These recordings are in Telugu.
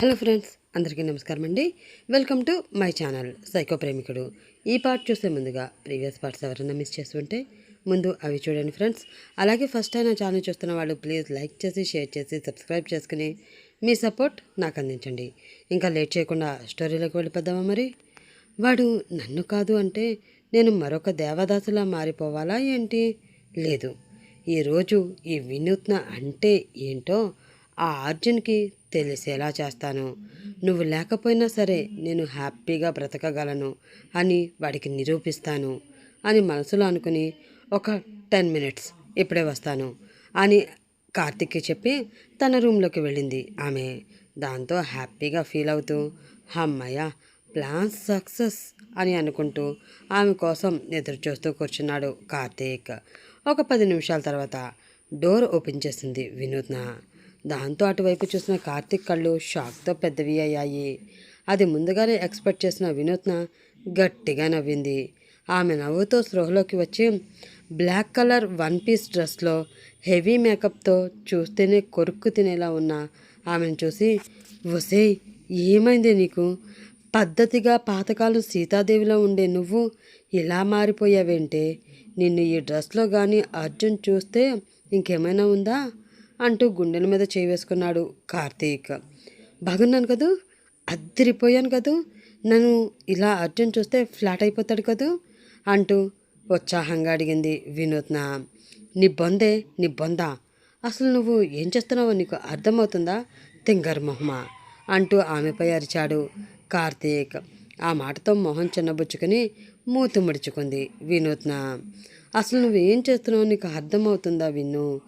హలో ఫ్రెండ్స్ అందరికీ నమస్కారం అండి. Welcome to my channel psycho ప్రేమికుడు. ఈ పార్ట్ చూసే ముందుగా ప్రీవియస్ పార్ట్స్ ఎవరైనా మిస్ చేస్తుంటే ముందు అవి చూడండి ఫ్రెండ్స్. అలాగే ఫస్ట్ టైం నా ఛానల్ చూస్తున్న వాళ్ళు ప్లీజ్ లైక్ చేసి షేర్ చేసి సబ్స్క్రైబ్ చేసుకుని మీ సపోర్ట్ నాకు అందించండి. ఇంకా లేట్ చేయకుండా స్టోరీలోకి వెళ్ళిపోదామా మరి? వాడు నన్ను కాదు అంటే నేను మరొక దేవదాసులా మారిపోవాలా ఏంటి? లేదు. ఈరోజు ఈ వినూత్న అంటే ఏంటో ఆ అర్జున్కి తెలిసేలా చేస్తాను. నువ్వు లేకపోయినా సరే నేను హ్యాపీగా బ్రతకగలను అని వాడికి నిరూపిస్తాను అని మనసులో అనుకుని ఒక టెన్ మినిట్స్ ఇప్పుడే వస్తాను అని కార్తిక్కి చెప్పి తన రూమ్లోకి వెళ్ళింది ఆమె. దాంతో హ్యాపీగా ఫీల్ అవుతూ అమ్మయ్య ప్లాన్ సక్సెస్ అని అనుకుంటూ ఆమె కోసం ఎదురు చూస్తూ కూర్చున్నాడు కార్తీక్. ఒక పది నిమిషాల తర్వాత డోర్ ఓపెన్ చేసింది వినూత్న. దాంతో అటువైపు చూసిన కార్తీక్ కళ్ళు షాక్తో పెద్దవి అయ్యాయి. అది ముందుగానే ఎక్స్పెక్ట్ చేసిన వినూత్న గట్టిగా నవ్వింది. ఆమె నవ్వుతో స్పృహలోకి వచ్చి బ్లాక్ కలర్ వన్ పీస్ డ్రెస్లో హెవీ మేకప్తో చూస్తేనే కొరుక్కు తినేలా ఉన్న ఆమెను చూసి ఒసేయ్ ఏమైంది నీకు? పద్ధతిగా పాతకాలం సీతాదేవిలో ఉండే నువ్వు ఇలా మారిపోయావేంటే? నిన్ను ఈ డ్రెస్లో కానీ అర్జున్ చూస్తే ఇంకేమైనా ఉందా? అంటూ గుండెల మీద చేయి వేసుకున్నాడు కార్తీక్. బాగున్నాను కదూ? అద్దరిపోయాను కదూ? నన్ను ఇలా అర్జున్ చూస్తే ఫ్లాట్ అయిపోతాడు కదూ? అంటూ ఉత్సాహంగా అడిగింది వినూత్న. నీ బొందే నీ బొందా? అసలు నువ్వు ఏం చేస్తున్నావో నీకు అర్థమవుతుందా? తింగర్ మొహమ? అంటూ ఆమెపై అరిచాడు కార్తీక్. ఆ మాటతో మొహం చిన్నబుచ్చుకొని మూతి ముడుచుకుంది వినూత్న. అసలు నువ్వేం చేస్తున్నావు నీకు అర్థమవుతుందా విన్ను?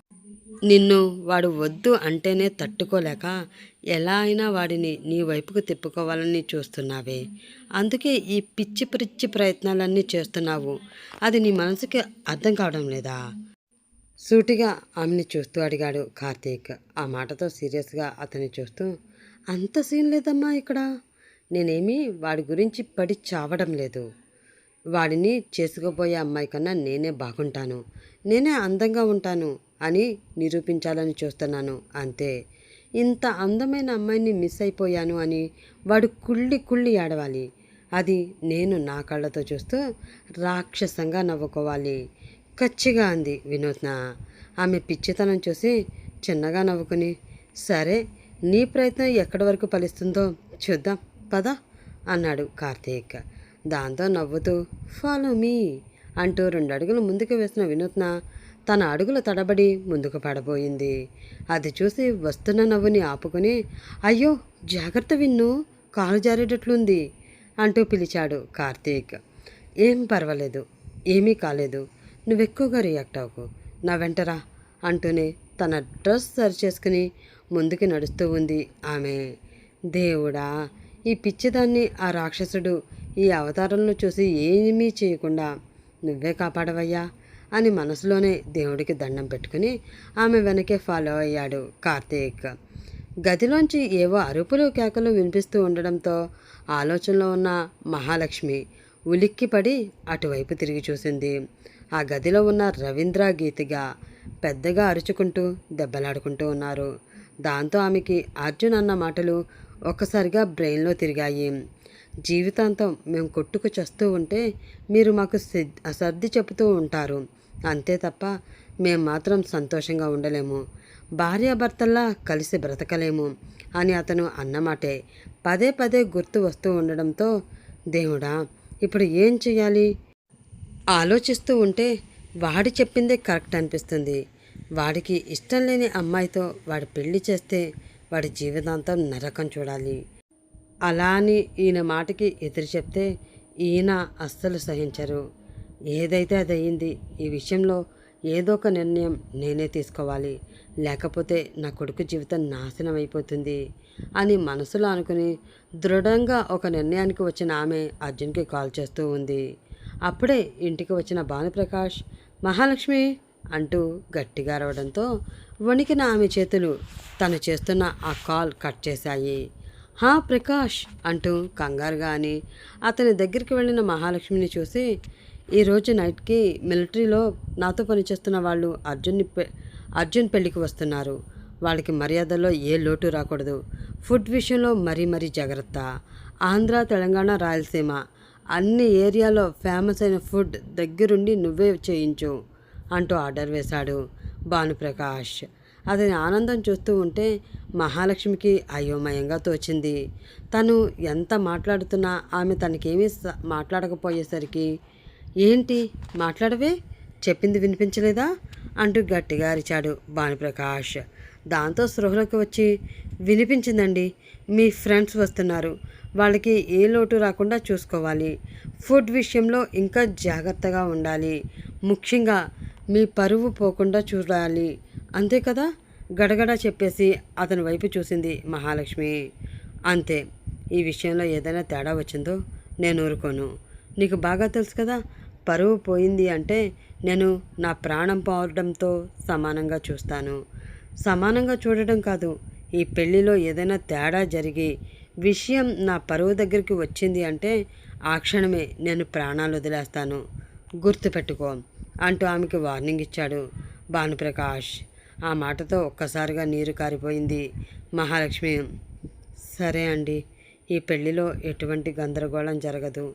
నిన్ను వాడు వద్దు అంటేనే తట్టుకోలేక ఎలా అయినా వాడిని నీ వైపుకు తిప్పుకోవాలని చూస్తున్నావే. అందుకే ఈ పిచ్చి పిచ్చి ప్రయత్నాలన్నీ చేస్తున్నావు. అది నీ మనసుకి అర్థం కావడం లేదా? సూటిగా ఆమెని చూస్తూ అడిగాడు కార్తీక్. ఆ మాటతో సీరియస్గా అతన్ని చూస్తూ అంత సీన్ లేదమ్మా ఇక్కడ. నేనేమీ వాడి గురించి పడి చావడం లేదు. వాడిని చేసుకోబోయే అమ్మాయి కన్నా నేనే బాగుంటాను. నేనే అందంగా ఉంటాను. అని నిరూపించాలని చూస్తున్నాను. అంతే. ఇంత అందమైన అమ్మాయిని మిస్ అయిపోయాను అని వాడు కుళ్ళి కుళ్ళి ఆడవాలి అది నేను నా కళ్ళతో చూస్తూ రాక్షసంగా నవ్వుకోవాలి. కచ్చిగా అంది వినూత్న. ఆమె పిచ్చితనం చూసి చిన్నగా నవ్వుకుని సరే నీ ప్రయత్నం ఎక్కడి వరకు ఫలిస్తుందో చూద్దాం పద అన్నాడు కార్తీక్. దాంతో నవ్వుతూ ఫాలో మీ అంటూ రెండు అడుగులు ముందుకు వేసిన వినూత్న తన అడుగుల తడబడి ముందుకు పడబోయింది. అది చూసి వస్తున్న నవ్వుని ఆపుకుని అయ్యో జాగ్రత్త విన్ను కాలు జారేటట్లుంది అంటూ పిలిచాడు కార్తీక్. ఏం పర్వాలేదు ఏమీ కాలేదు నువ్వెక్కువగా రియాక్ట్ అవ్వకు నా వెంటరా అంటూనే తన డ్రెస్ సరి చేసుకుని ముందుకు నడుస్తూ ఉంది ఆమె. దేవుడా ఈ పిచ్చిదాన్ని ఆ రాక్షసుడు ఈ అవతారంలో చూసి ఏమీ చేయకుండా నువ్వే కాపాడవయ్యా అని మనసులోనే దేవుడికి దండం పెట్టుకుని ఆమె వెనకే ఫాలో అయ్యాడు కార్తీక్. గదిలోంచి ఏవో అరుపులు కేకలు వినిపిస్తూ ఉండడంతో ఆలోచనలో ఉన్న మహాలక్ష్మి ఉలిక్కిపడి అటువైపు తిరిగి చూసింది. ఆ గదిలో ఉన్న రవీంద్ర గీతిగా పెద్దగా అరుచుకుంటూ దెబ్బలాడుకుంటూ ఉన్నారు. దాంతో ఆమెకి అర్జున్ అన్న మాటలు ఒక్కసారిగా బ్రెయిన్లో తిరిగాయి. జీవితాంతం మేము కొట్టుకు చేస్తూ ఉంటే మీరు మాకు సర్ది చెబుతూ ఉంటారు. అంతే తప్ప మేము మాత్రం సంతోషంగా ఉండలేము. భార్యాభర్తల్లా కలిసి బ్రతకలేము అని అతను అన్నమాటే. పదే పదే గుర్తు వస్తూ ఉండడంతో దేవుడా ఇప్పుడు ఏం చేయాలి ఆలోచిస్తూ ఉంటే వాడి చెప్పిందే కరెక్ట్ అనిపిస్తుంది. వాడికి ఇష్టం లేని అమ్మాయితో వాడి పెళ్ళి చేస్తే వాడి జీవితాంతం నరకం చూడాలి. అలా అని ఈయన మాటకి ఎదురు చెప్తే ఈయన అస్సలు సహించరు. ఏదైతే అది అయ్యింది ఈ విషయంలో ఏదో ఒక నిర్ణయం నేనే తీసుకోవాలి. లేకపోతే నా కొడుకు జీవితం నాశనం అయిపోతుంది అని మనసులో అనుకుని దృఢంగా ఒక నిర్ణయానికి వచ్చిన ఆమె అర్జున్కి కాల్ చేస్తూ ఉంది. అప్పుడే ఇంటికి వచ్చిన భానుప్రకాష్ మహాలక్ష్మి అంటూ గట్టిగా అరవడంతో వణికిన ఆమె చేతులు తను చేస్తున్న ఆ కాల్ కట్ చేశాయి. హా ప్రకాష్ అంటూ కంగారుగా అని అతని దగ్గరికి వెళ్ళిన మహాలక్ష్మిని చూసి ఈరోజు నైట్కి మిలిటరీలో నాతో పనిచేస్తున్న వాళ్ళు అర్జున్ని పె అర్జున్ పెళ్ళికి వస్తున్నారు. వాళ్ళకి మర్యాదలో ఏ లోటు రాకూడదు. ఫుడ్ విషయంలో మరీ మరీ జాగ్రత్త. ఆంధ్ర తెలంగాణ రాయలసీమ అన్ని ఏరియాలో ఫేమస్ అయిన ఫుడ్ దగ్గరుండి నువ్వే చేయించు అంటూ ఆర్డర్ వేశాడు భానుప్రకాష్. అతని ఆనందం చూస్తూ ఉంటే మహాలక్ష్మికి అయోమయంగా తోచింది. తను ఎంత మాట్లాడుతున్నా ఆమె తనకేమీ మాట్లాడకపోయేసరికి ఏంటి మాట్లాడవే? చెప్పింది వినిపించలేదా? అంటూ గట్టిగా అరిచాడు భానుప్రకాష్. దాంతో సృహలోకి వచ్చి వినిపించిందండి మీ ఫ్రెండ్స్ వస్తున్నారు. వాళ్ళకి ఏ లోటు రాకుండా చూసుకోవాలి. ఫుడ్ విషయంలో ఇంకా జాగ్రత్తగా ఉండాలి. ముఖ్యంగా మీ పరువు పోకుండా చూడాలి. అంతే కదా? గడగడ చెప్పేసి అతని వైపు చూసింది మహాలక్ష్మి. అంతే ఈ విషయంలో ఏదైనా తేడా వచ్చిందో నేను ఊరుకోను. నీకు బాగా తెలుసు కదా పరువు పోయింది అంటే నేను నా ప్రాణం పోవడంతో సమానంగా చూస్తాను. సమానంగా చూడడం కాదు ఈ పెళ్ళిలో ఏదైనా తేడా జరిగి విషయం నా పరువు దగ్గరికి వచ్చింది అంటే ఆ క్షణమే నేను ప్రాణాలు వదిలేస్తాను. గుర్తుపెట్టుకో అంటూ ఆమెకి వార్నింగ్ ఇచ్చాడు భానుప్రకాష్. ఆ మాటతో ఒక్కసారిగా నీరు కారిపోయింది మహాలక్ష్మి. సరే అండి ఈ పెళ్ళిలో ఎటువంటి గందరగోళం జరగదు.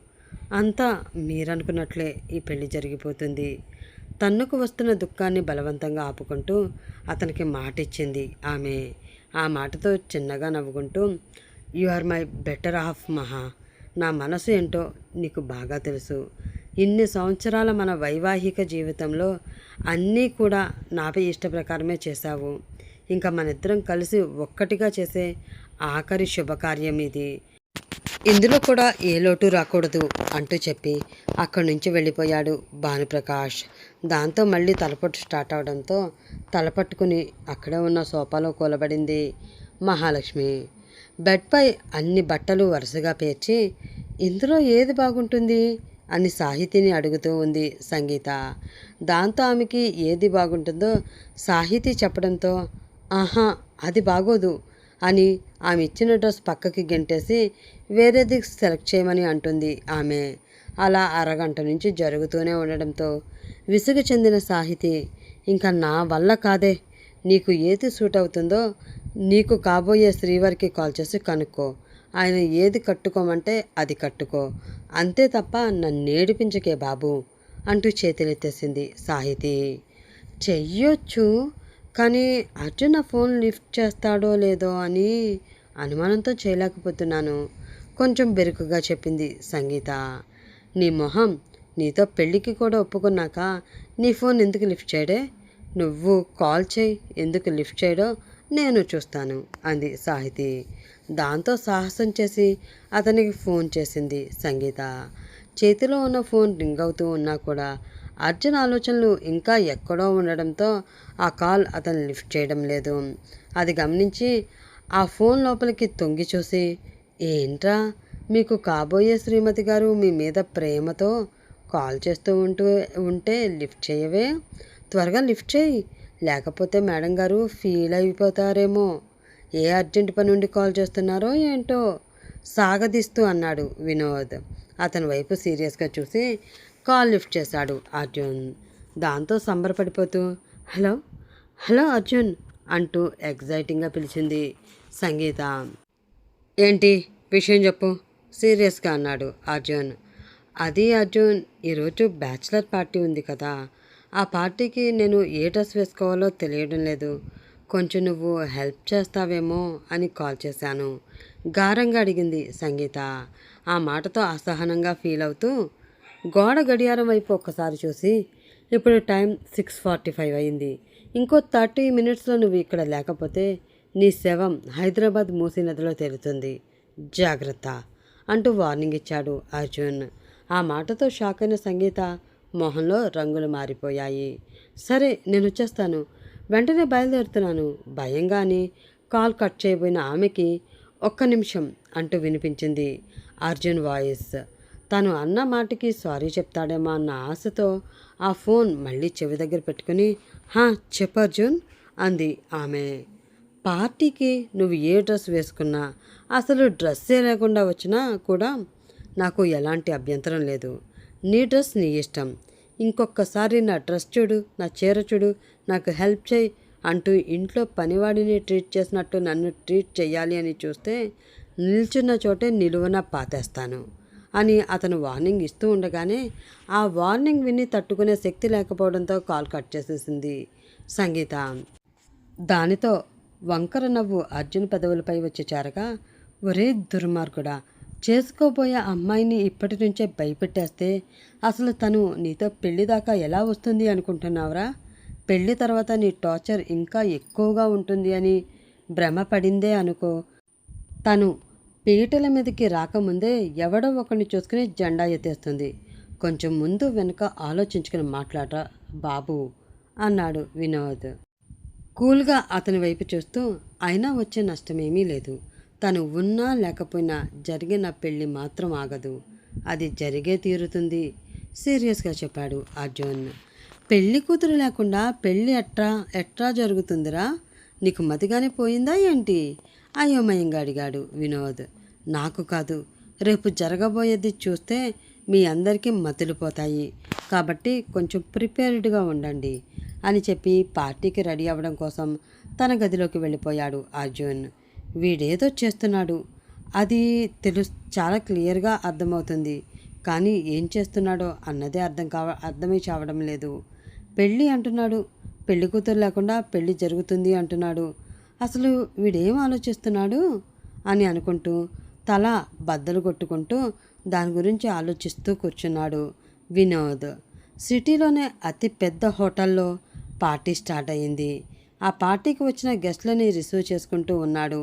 అంతా మీరనుకున్నట్లే ఈ పెళ్ళి జరిగిపోతుంది. తన్నుకు వస్తున్న దుఃఖాన్ని బలవంతంగా ఆపుకుంటూ అతనికి మాట ఇచ్చింది ఆమె. ఆ మాటతో చిన్నగా నవ్వుకుంటూ you are my better half Maha. నా మనసు ఏంటో నీకు బాగా తెలుసు. ఇన్ని సంవత్సరాల మన వైవాహిక జీవితంలో అన్నీ కూడా నాపై ఇష్ట ప్రకారమే చేశావు. ఇంకా మన ఇద్దరం కలిసి ఒక్కటిగా చేసే ఆఖరి శుభకార్యం ఇది. ఇందులో కూడా ఏ లోటు రాకూడదు అంటూ చెప్పి అక్కడి నుంచి వెళ్ళిపోయాడు భానుప్రకాష్. దాంతో మళ్ళీ తలపట్టు స్టార్ట్ అవడంతో తలపట్టుకుని అక్కడే ఉన్న సోఫాలో కూలబడింది మహాలక్ష్మి. బెడ్పై అన్ని బట్టలు వరుసగా పేర్చి ఇందులో ఏది బాగుంటుంది? అని సాహితిని అడుగుతూ ఉంది సంగీత. దాంతో ఆమెకి ఏది బాగుంటుందో సాహితీ చెప్పడంతో ఆహా అది బాగోదు. అని ఆమె ఇచ్చిన డ్రెస్ పక్కకి గెంటేసి వేరేది సెలెక్ట్ చేయమని అంటుంది ఆమె. అలా అరగంట నుంచి జరుగుతూనే ఉండడంతో విసుగు చెందిన సాహితి ఇంకా నా వల్ల కాదే. నీకు ఏది సూట్ అవుతుందో నీకు కాబోయే శ్రీవారికి కాల్ చేసి కనుక్కో. ఆయన ఏది కట్టుకోమంటే అది కట్టుకో. అంతే తప్ప నన్ను ఏడిపించకే బాబు అంటూ చేతులెత్తేసింది సాహితి. చెయ్యొచ్చు. కానీ అర్జున్ నా ఫోన్ లిఫ్ట్ చేస్తాడో లేదో అని అనుమానంతో చేయలేకపోతున్నాను. కొంచెం బెరుకుగా చెప్పింది సంగీత. నీ మొహం నీతో పెళ్ళికి కూడా ఒప్పుకున్నాక నీ ఫోన్ ఎందుకు లిఫ్ట్ చేయడే? నువ్వు కాల్ చేయి ఎందుకు లిఫ్ట్ చేయడో నేను చూస్తాను అంది సాహితి. దాంతో సాహసం చేసి అతనికి ఫోన్ చేసింది సంగీత. చేతిలో ఉన్న ఫోన్ రింగ్ అవుతూ ఉన్నా కూడా అర్జున్ ఆలోచనలు ఇంకా ఎక్కడో ఉండడంతో ఆ కాల్ అతను లిఫ్ట్ చేయడం లేదు. అది గమనించి ఆ ఫోన్ లోపలికి తొంగి చూసి ఏంట్రా? మీకు కాబోయే శ్రీమతి గారు మీ మీద ప్రేమతో కాల్ చేస్తూ ఉంటూ ఉంటే లిఫ్ట్ చేయవే? త్వరగా లిఫ్ట్ చేయి. లేకపోతే మేడం గారు ఫీల్ అయిపోతారేమో. ఏ అర్జెంట్ పని నుండి కాల్ చేస్తున్నారో ఏంటో సాగదీస్తూ అన్నాడు వినోద్. అతని వైపు సీరియస్గా చూసి కాల్ లిఫ్ట్ చేశాడు అర్జున్. దాంతో సంబరపడిపోతూ హలో హలో అర్జున్ అంటూ ఎగ్జైటింగ్గా పిలిచింది సంగీత. ఏంటి విషయం చెప్పు సీరియస్గా అన్నాడు అర్జున్. అది అర్జున్ ఈరోజు బ్యాచిలర్ పార్టీ ఉంది కదా. ఆ పార్టీకి నేను ఏ డ్రెస్ వేసుకోవాలో తెలియడం లేదు. కొంచెం నువ్వు హెల్ప్ చేస్తావేమో అని కాల్ చేశాను. గారంగా అడిగింది సంగీత. ఆ మాటతో అసహనంగా ఫీల్ అవుతూ గోడ గడియారం వైపు ఒక్కసారి చూసి ఇప్పుడు టైం సిక్స్ ఫార్టీ ఫైవ్ అయింది. ఇంకో థర్టీ మినిట్స్లో నువ్వు ఇక్కడ లేకపోతే నీ శవం హైదరాబాద్ మూసీ నదిలో తేలుతుంది. జాగ్రత్త అంటూ వార్నింగ్ ఇచ్చాడు అర్జున్. ఆ మాటతో షాక్ అయిన సంగీత మొహంలో రంగులు మారిపోయాయి. సరే నేను వచ్చేస్తాను. వెంటనే బయలుదేరుతున్నాను. భయంగాని కాల్ కట్ చేయబోయిన ఆమెకి ఒక్క నిమిషం అంటూ వినిపించింది అర్జున్ వాయిస్. తను అన్న మాటకి సారీ చెప్తాడేమో అన్న ఆశతో ఆ ఫోన్ మళ్ళీ చెవి దగ్గర పెట్టుకుని హా చెప్పు అర్జున్ అంది ఆమె. పార్టీకి నువ్వు ఏ డ్రెస్ వేసుకున్నా అసలు డ్రెస్సే లేకుండా వచ్చినా కూడా నాకు ఎలాంటి అభ్యంతరం లేదు. నీ డ్రెస్ నీ ఇష్టం. ఇంకొకసారి నా డ్రెస్ చూడు నా చీర చూడు నాకు హెల్ప్ చేయి అంటూ ఇంట్లో పనివాడిని ట్రీట్ చేసినట్టు నన్ను ట్రీట్ చేయాలి అని చూస్తే నిల్చున్న చోటే నిలువన పాతేస్తాను. అని అతను వార్నింగ్ ఇస్తూ ఉండగానే ఆ వార్నింగ్ విని తట్టుకునే శక్తి లేకపోవడంతో కాల్ కట్ చేసేసింది సంగీత. దానితో వంకర నవ్వు అర్జున్ పెదవులపై వచ్చి చేరగా ఒరే దుర్మార్గుడా చేసుకోబోయే అమ్మాయిని ఇప్పటి నుంచే భయపెట్టేస్తే అసలు తను నీతో పెళ్ళి దాకా ఎలా వస్తుంది అనుకుంటున్నావురా? పెళ్ళి తర్వాత నీ టార్చర్ ఇంకా ఎక్కువగా ఉంటుంది అని భ్రమ పడిందే అనుకో తను పీటల మీదకి రాకముందే ఎవడో ఒకరిని చూసుకుని జెండా ఎత్తేస్తుంది. కొంచెం ముందు వెనుక ఆలోచించుకుని మాట్లాడరా బాబు అన్నాడు వినోద్. కూల్గా అతని వైపు చూస్తూ అయినా వచ్చే నష్టమేమీ లేదు. తను ఉన్నా లేకపోయినా జరిగిన పెళ్ళి మాత్రం ఆగదు. అది జరిగే తీరుతుంది సీరియస్గా చెప్పాడు అర్జున్. పెళ్ళి కూతురు లేకుండా పెళ్ళి ఎట్రా ఎట్రా జరుగుతుందిరా? నీకు మతిగానే పోయిందా ఏంటి? అయోమయంగా అడిగాడు వినోద్. నాకు కాదు. రేపు జరగబోయేది చూస్తే మీ అందరికీ మతిలిపోతాయి. కాబట్టి కొంచెం ప్రిపేర్డ్గా ఉండండి అని చెప్పి పార్టీకి రెడీ అవ్వడం కోసం తన గదిలోకి వెళ్ళిపోయాడు అర్జున్. వీడేదో చేస్తున్నాడు. అది తెలు చాలా క్లియర్గా అర్థమవుతుంది. కానీ ఏం చేస్తున్నాడో అన్నదే అర్థం కావ అర్థమై చావడం లేదు. పెళ్ళి అంటున్నాడు. పెళ్ళి కూతురు లేకుండా పెళ్ళి జరుగుతుంది అంటున్నాడు. అసలు వీడేం ఆలోచిస్తున్నాడు? అని అనుకుంటూ తల బద్దలు కొట్టుకుంటూ దాని గురించి ఆలోచిస్తూ కూర్చున్నాడు వినోద్. సిటీలోనే అతి పెద్ద హోటల్లో పార్టీ స్టార్ట్ అయింది ఆ పార్టీకి వచ్చిన గెస్ట్లని రిసీవ్ చేసుకుంటూ ఉన్నాడు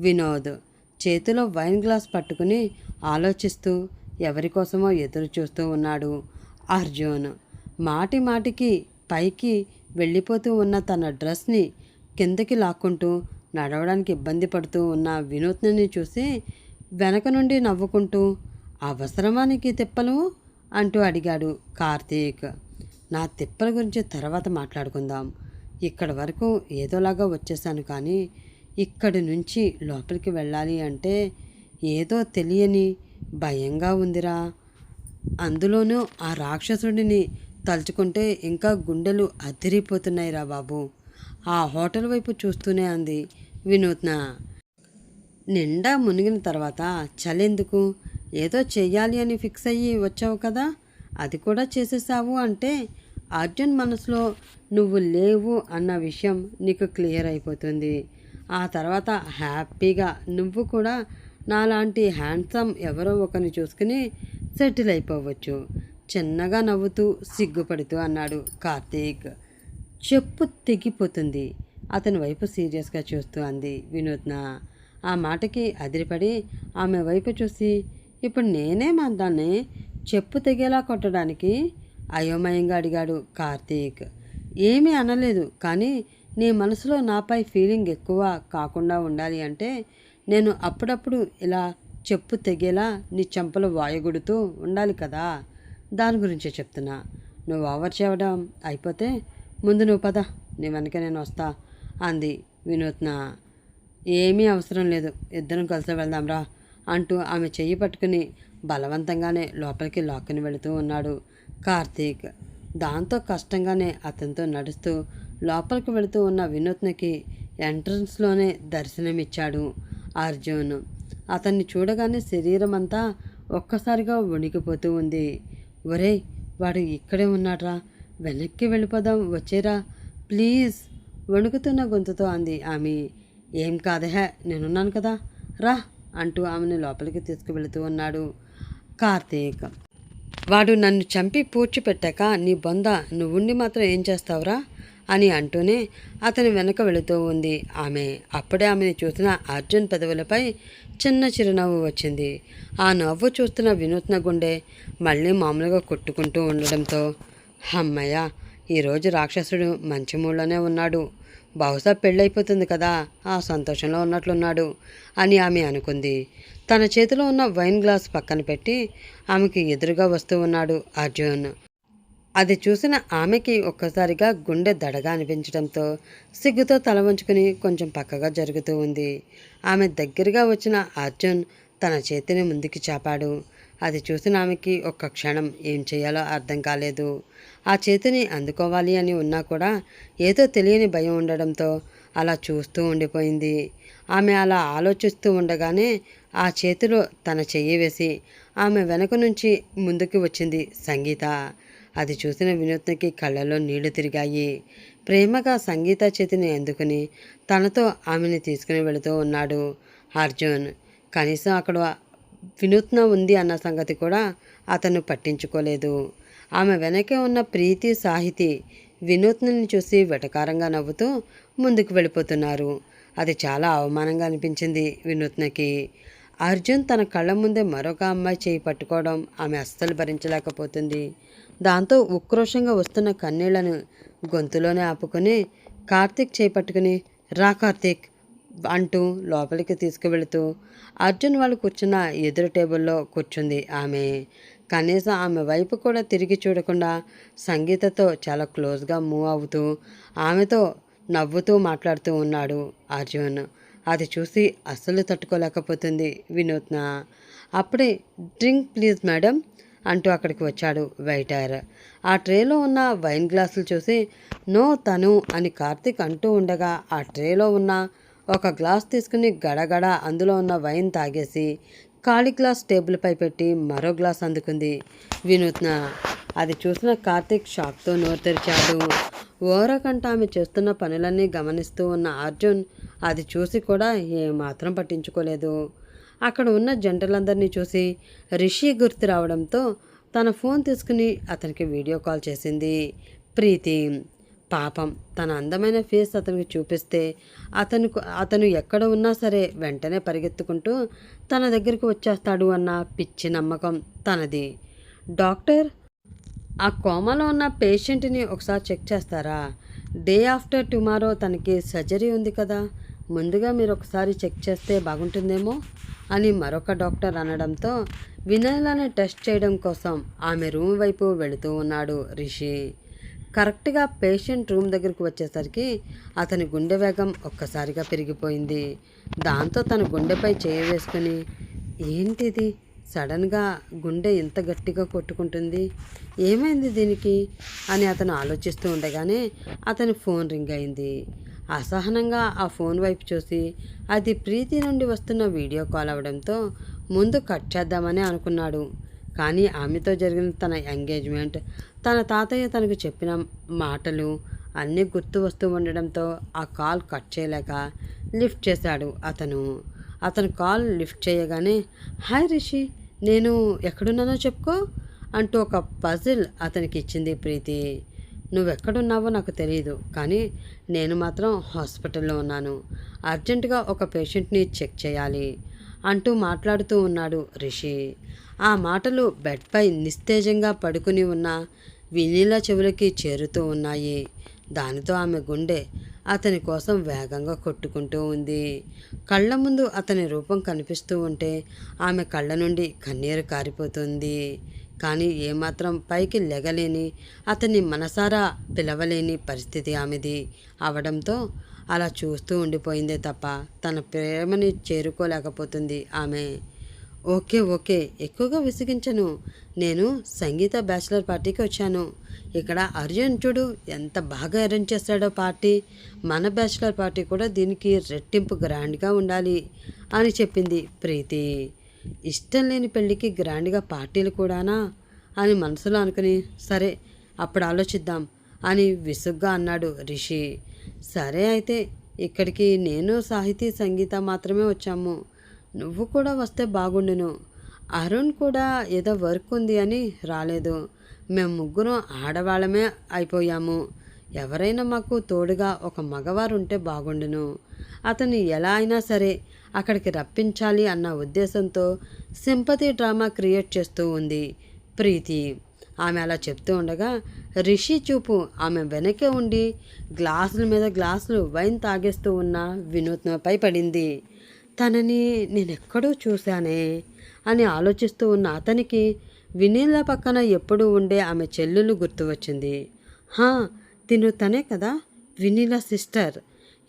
వినోద్. చేతిలో వైన్ గ్లాస్ పట్టుకుని ఆలోచిస్తూ ఎవరి కోసమో ఎదురు చూస్తూ ఉన్నాడు అర్జున్. మాటి మాటికి పైకి వెళ్ళిపోతూ ఉన్న తన డ్రెస్ని కిందకి లాక్కుంటూ నడవడానికి ఇబ్బంది పడుతూ ఉన్న వినూత్ని చూసి వెనక నుండి నవ్వుకుంటూ అవసరమానికి తిప్పలు? అంటూ అడిగాడు కార్తీక్. నా తిప్పల గురించి తర్వాత మాట్లాడుకుందాం. ఇక్కడి వరకు ఏదోలాగా వచ్చేసాను కానీ ఇక్కడి నుంచి లోపలికి వెళ్ళాలి అంటే ఏదో తెలియని భయంగా ఉందిరా. అందులోనూ ఆ రాక్షసుడిని తలుచుకుంటే ఇంకా గుండెలు అదిరిపోతున్నాయిరా బాబు. ఆ హోటల్ వైపు చూస్తూనే అంది వినూత్న. నిండా మునిగిన తర్వాత చలెందుకు? ఏదో చేయాలి అని ఫిక్స్ అయ్యి వచ్చావు కదా? అది కూడా చేసేసావు అంటే అర్జున్ మనసులో నువ్వు లేవు అన్న విషయం నీకు క్లియర్ అయిపోతుంది. ఆ తర్వాత హ్యాపీగా నువ్వు కూడా నాలాంటి హ్యాండ్సమ్ ఎవరో ఒకరిని చూసుకుని సెటిల్ అయిపోవచ్చు. చిన్నగా నవ్వుతూ సిగ్గుపడుతూ అన్నాడు కార్తీక్. చెప్పు తెగిపోతుంది. అతని వైపు సీరియస్గా చూస్తూ అంది వినూత్న. ఆ మాటకి అదిరిపడి ఆమె వైపు చూసి ఇప్పుడు నేనే దాన్ని చెప్పు తెగేలా కొట్టడానికి? అయోమయంగా అడిగాడు కార్తీక్. ఏమీ అనలేదు కానీ నీ మనసులో నాపై ఫీలింగ్ ఎక్కువ కాకుండా ఉండాలి అంటే నేను అప్పుడప్పుడు ఇలా చెప్పు తెగేలా నీ చెంపలు వాయగుడుతూ ఉండాలి కదా? దాని గురించే చెప్తున్నా. నువ్వు ఓవర్ చేయడం అయిపోతే ముందు నువ్వు పద నీ వెనక నేను వస్తా అంది వినూత్న. ఏమీ అవసరం లేదు. ఇద్దరం కలిసి వెళ్దాంరా అంటూ ఆమె చెయ్యి పట్టుకుని బలవంతంగానే లోపలికి లాక్కుని వెళుతూ ఉన్నాడు కార్తీక్. దాంతో కష్టంగానే అతనితో నడుస్తూ లోపలికి వెళుతూ ఉన్న వినూత్నకి ఎంట్రన్స్లోనే దర్శనమిచ్చాడు అర్జున్. అతన్ని చూడగానే శరీరం అంతా ఒక్కసారిగా వణికిపోతూ ఉంది. ఒరేయ్ వాడు ఇక్కడే ఉన్నాడ్రా. వెనక్కి వెళ్ళిపోదాం వచ్చేరా. ప్లీజ్ వణుకుతున్న గొంతుతో అంది ఆమె. ఏం కాదహే నేనున్నాను కదా. రా అంటూ ఆమెను లోపలికి తీసుకువెళుతూ ఉన్నాడు కార్తీక్. వాడు నన్ను చంపి పూడ్చిపెట్టాక నీ బొంద నువ్వుండి మాత్రం ఏం చేస్తావురా? అని అంటూనే అతని వెనక వెళుతూ ఉంది. ఆమె అప్పుడే ఆమెను చూసిన అర్జున్ పెదవులపై చిన్న చిరునవ్వు వచ్చింది. ఆ నవ్వు చూస్తున్న వినూత్న గుండె మళ్ళీ మామూలుగా కొట్టుకుంటూ ఉండడంతో అమ్మయ్య ఈరోజు రాక్షసుడు మంచి మూడ్లోనే ఉన్నాడు. బహుశా పెళ్ళైపోతుంది కదా ఆ సంతోషంలో ఉన్నట్లున్నాడు అని ఆమె అనుకుంది. తన చేతిలో ఉన్న వైన్ గ్లాస్ పక్కన పెట్టి ఆమెకి ఎదురుగా వస్తూ ఉన్నాడు అర్జున్. అది చూసిన ఆమెకి ఒక్కసారిగా గుండె దడగా అనిపించడంతో సిగ్గుతో తల వంచుకుని కొంచెం పక్కగా జరుగుతూ ఉంది. ఆమె దగ్గరగా వచ్చిన అర్జున్ తన చేతిని ముందుకి చాపాడు. అది చూసిన ఆమెకి ఒక్క క్షణం ఏం చేయాలో అర్థం కాలేదు. ఆ చేతిని అందుకోవాలి అని ఉన్నా కూడా ఏదో తెలియని భయం ఉండడంతో అలా చూస్తూ ఉండిపోయింది. ఆమె అలా ఆలోచిస్తూ ఉండగానే ఆ చేతిలో తన చెయ్యి వేసి ఆమె వెనక నుంచి ముందుకు వచ్చింది సంగీత. అది చూసిన వినూత్నకి కళ్ళలో నీళ్ళు తిరిగాయి. ప్రేమగా సంగీత చేతిని అందుకుని తనతో ఆమెని తీసుకుని వెళుతూ ఉన్నాడు అర్జున్. కనీసం అక్కడ వినూత్న ఉంది అన్న సంగతి కూడా అతను పట్టించుకోలేదు. ఆమె వెనకే ఉన్న ప్రీతి సాహితి వినూత్నని చూసి వెటకారంగా నవ్వుతూ ముందుకు వెళ్ళిపోతున్నారు. అది చాలా అవమానంగా అనిపించింది వినూత్నకి. అర్జున్ తన కళ్ళ ముందే మరొక అమ్మాయి చేయి పట్టుకోవడం ఆమె అస్సలు భరించలేకపోతుంది. దాంతో ఉక్రోషంగా వస్తున్న కన్నీళ్ళను గొంతులోనే ఆపుకొని కార్తీక్ చేయి పట్టుకుని రా కార్తీక్ అంటూ లోపలికి తీసుకువెళుతూ అర్జున్ వాళ్ళు కూర్చున్న ఎదురు టేబుల్లో కూర్చుంది ఆమె. కనీసం ఆమె వైపు కూడా తిరిగి చూడకుండా సంగీతతో చాలా క్లోజ్గా మూవ్ అవుతూ ఆమెతో నవ్వుతూ మాట్లాడుతూ ఉన్నాడు అర్జున్. అది చూసి అస్సలు తట్టుకోలేకపోతుంది వినూత్న. అప్పుడే డ్రింక్ ప్లీజ్ మేడం అంటూ అక్కడికి వచ్చాడు వెయిటర్. ఆ ట్రేలో ఉన్న వైన్ గ్లాసులు చూసి నో తను అని కార్తీక్ అంటూ ఉండగా ఆ ట్రేలో ఉన్న ఒక గ్లాస్ తీసుకుని గడగడ అందులో ఉన్న వైన్ తాగేసి ఖాళీ గ్లాస్ టేబుల్పై పెట్టి మరో గ్లాస్ అందుకుంది. వినూత్న అది చూసిన కార్తీక్ షాక్తో నోరు తెరిచాడు ఓరకంట ఆమె చేస్తున్న పనులన్నీ గమనిస్తూ ఉన్న అర్జున్ అది చూసి కూడా ఏమాత్రం పట్టించుకోలేదు. అక్కడ ఉన్న జంటలందరినీ చూసి రిషి గుర్తు రావడంతో తన ఫోన్ తీసుకుని అతనికి వీడియో కాల్ చేసింది. ప్రీతి పాపం తన అందమైన ఫేస్ అతనికి చూపిస్తే అతనుకు అతను ఎక్కడ ఉన్నా సరే వెంటనే పరిగెత్తుకుంటూ తన దగ్గరికి వచ్చేస్తాడు అన్న పిచ్చి నమ్మకం తనది. డాక్టర్ ఆ కోమలో ఉన్న పేషెంట్ని ఒకసారి చెక్ చేస్తారా? డే ఆఫ్టర్ టుమారో తనకి సర్జరీ ఉంది కదా ముందుగా మీరు ఒకసారి చెక్ చేస్తే బాగుంటుందేమో అని మరొక డాక్టర్ అనడంతో వినయాలని టెస్ట్ చేయడం కోసం ఆమె రూమ్ వైపు వెళుతూ ఉన్నాడు రిషి. కరెక్ట్గా పేషెంట్ రూమ్ దగ్గరకు వచ్చేసరికి అతని గుండె వేగం ఒక్కసారిగా పెరిగిపోయింది. దాంతో తన గుండెపై చేయవేసుకుని ఏంటిది? సడన్గా గుండె ఇంత గట్టిగా కొట్టుకుంటుంది. ఏమైంది దీనికి? అని అతను ఆలోచిస్తూ ఉండగానే అతని ఫోన్ రింగ్ అయింది. అసహనంగా ఆ ఫోన్ వైపు చూసి అది ప్రీతి నుండి వస్తున్న వీడియో కాల్ అవడంతో ముందు కట్ చేద్దామని అనుకున్నాడు. కానీ ఆమెతో జరిగిన తన ఎంగేజ్మెంట్ తన తాతయ్య తనకు చెప్పిన మాటలు అన్నీ గుర్తు వస్తూ ఉండడంతో ఆ కాల్ కట్ చేయలేక లిఫ్ట్ చేశాడు అతను. అతను కాల్ లిఫ్ట్ చేయగానే హాయ్ రిషి నేను ఎక్కడున్నానో చెప్పుకో అంటూ ఒక పజిల్ అతనికి ఇచ్చింది ప్రీతి. నువ్వెక్కడున్నావో నాకు తెలియదు కానీ నేను మాత్రం హాస్పిటల్లో ఉన్నాను. అర్జెంటుగా ఒక పేషెంట్ని చెక్ చేయాలి. అంటూ మాట్లాడుతూ ఉన్నాడు రిషి. ఆ మాటలు బెడ్పై నిస్తేజంగా పడుకుని ఉన్న వినీల చెవులకి చేరుతూ ఉన్నాయి. దానితో ఆమె గుండె అతని కోసం వేగంగా కొట్టుకుంటూ ఉంది. కళ్ళ ముందు అతని రూపం కనిపిస్తూ ఉంటే ఆమె కళ్ళ నుండి కన్నీరు కారిపోతుంది. కానీ ఏమాత్రం పైకి లెగలేని అతన్ని మనసారా పిలవలేని పరిస్థితి ఆమెది అవడంతో అలా చూస్తూ ఉండిపోయిందే తప్ప తన ప్రేమని చేరుకోలేకపోతుంది ఆమె. ఓకే ఓకే ఎక్కువగా విసిగించను. నేను సంగీత బ్యాచిలర్ పార్టీకి వచ్చాను. ఇక్కడ అర్జున్ చూడు ఎంత బాగా అరేంజ్ చేస్తాడో పార్టీ. మన బ్యాచిలర్ పార్టీ కూడా దీనికి రెట్టింపు గ్రాండ్గా ఉండాలి అని చెప్పింది ప్రీతి. ఇష్టం లేని పెళ్ళికి గ్రాండ్గా పార్టీలు కూడానా? అని మనసులో అనుకుని సరే అప్పుడు ఆలోచిద్దాం అని విసుగ్గా అన్నాడు రిషి. సరే అయితే ఇక్కడికి నేను సాహితీ సంగీత మాత్రమే వచ్చాము. నువ్వు కూడా వస్తే బాగుండును. అరుణ్ కూడా ఏదో వర్క్ ఉంది అని రాలేదు. మేము ముగ్గురం ఆడవాళ్ళమే అయిపోయాము. ఎవరైనా మాకు తోడుగా ఒక మగవారు ఉంటే బాగుండును. అతన్ని ఎలా అయినా సరే అక్కడికి రప్పించాలి అన్న ఉద్దేశంతో సింపతి డ్రామా క్రియేట్ చేస్తూ ఉంది. ప్రీతి ఆమె అలా చెప్తూ ఉండగా రిషి చూపు ఆమె వెనకే ఉండి గ్లాసుల మీద గ్లాసులు వైన్ తాగేస్తూ ఉన్న వినూత్నపై పడింది. తనని నేనెక్కడో చూశానే అని ఆలోచిస్తూ ఉన్న అతనికి వినీల పక్కన ఎప్పుడూ ఉండే ఆమె చెల్లెలు గుర్తు వచ్చింది. హా తిను తనే కదా వినీల సిస్టర్.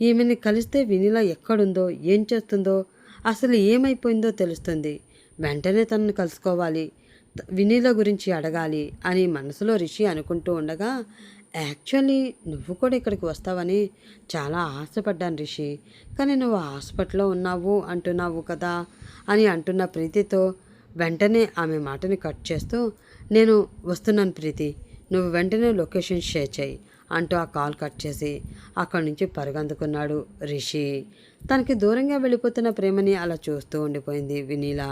ఈమెని కలిస్తే వినీల ఎక్కడుందో ఏం చేస్తుందో అసలు ఏమైపోయిందో తెలుస్తుంది. వెంటనే తనను కలుసుకోవాలి. వినీల గురించి అడగాలి అని మనసులో రిషి అనుకుంటూ ఉండగా యాక్చువల్లీ నువ్వు కూడా ఇక్కడికి వస్తావని చాలా ఆశపడ్డాను రిషి. కానీ నువ్వు హాస్పిటల్లో ఉన్నావు అంటున్నావు కదా అని అంటున్న ప్రీతితో వెంటనే ఆమె మాటని కట్ చేస్తూ నేను వస్తున్నాను ప్రీతి. నువ్వు వెంటనే లొకేషన్ షేర్ చేయి అంటూ ఆ కాల్ కట్ చేసి అక్కడి నుంచి పరుగందుకున్నాడు రిషి. తనకి దూరంగా వెళ్ళిపోతున్న ప్రేమని అలా చూస్తూ ఉండిపోయింది వినీలా.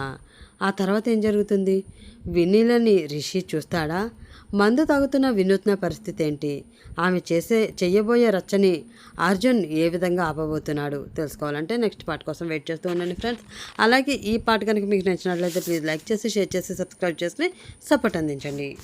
ఆ తర్వాత ఏం జరుగుతుంది? వినీలని రిషి చూస్తాడా? మందు తాగుతున్న వినూత్న పరిస్థితి ఏంటి? ఆమె చేసే చెయ్యబోయే రచ్చని అర్జున్ ఏ విధంగా ఆపబోతున్నాడు? తెలుసుకోవాలంటే నెక్స్ట్ పార్ట్ కోసం వెయిట్ చేస్తూ ఉండండి ఫ్రెండ్స్. అలాగే ఈ పార్ట్ కనుక మీకు నచ్చినట్లయితే ప్లీజ్ లైక్ చేసి షేర్ చేసి సబ్స్క్రైబ్ చేసి సపోర్ట్ అందించండి.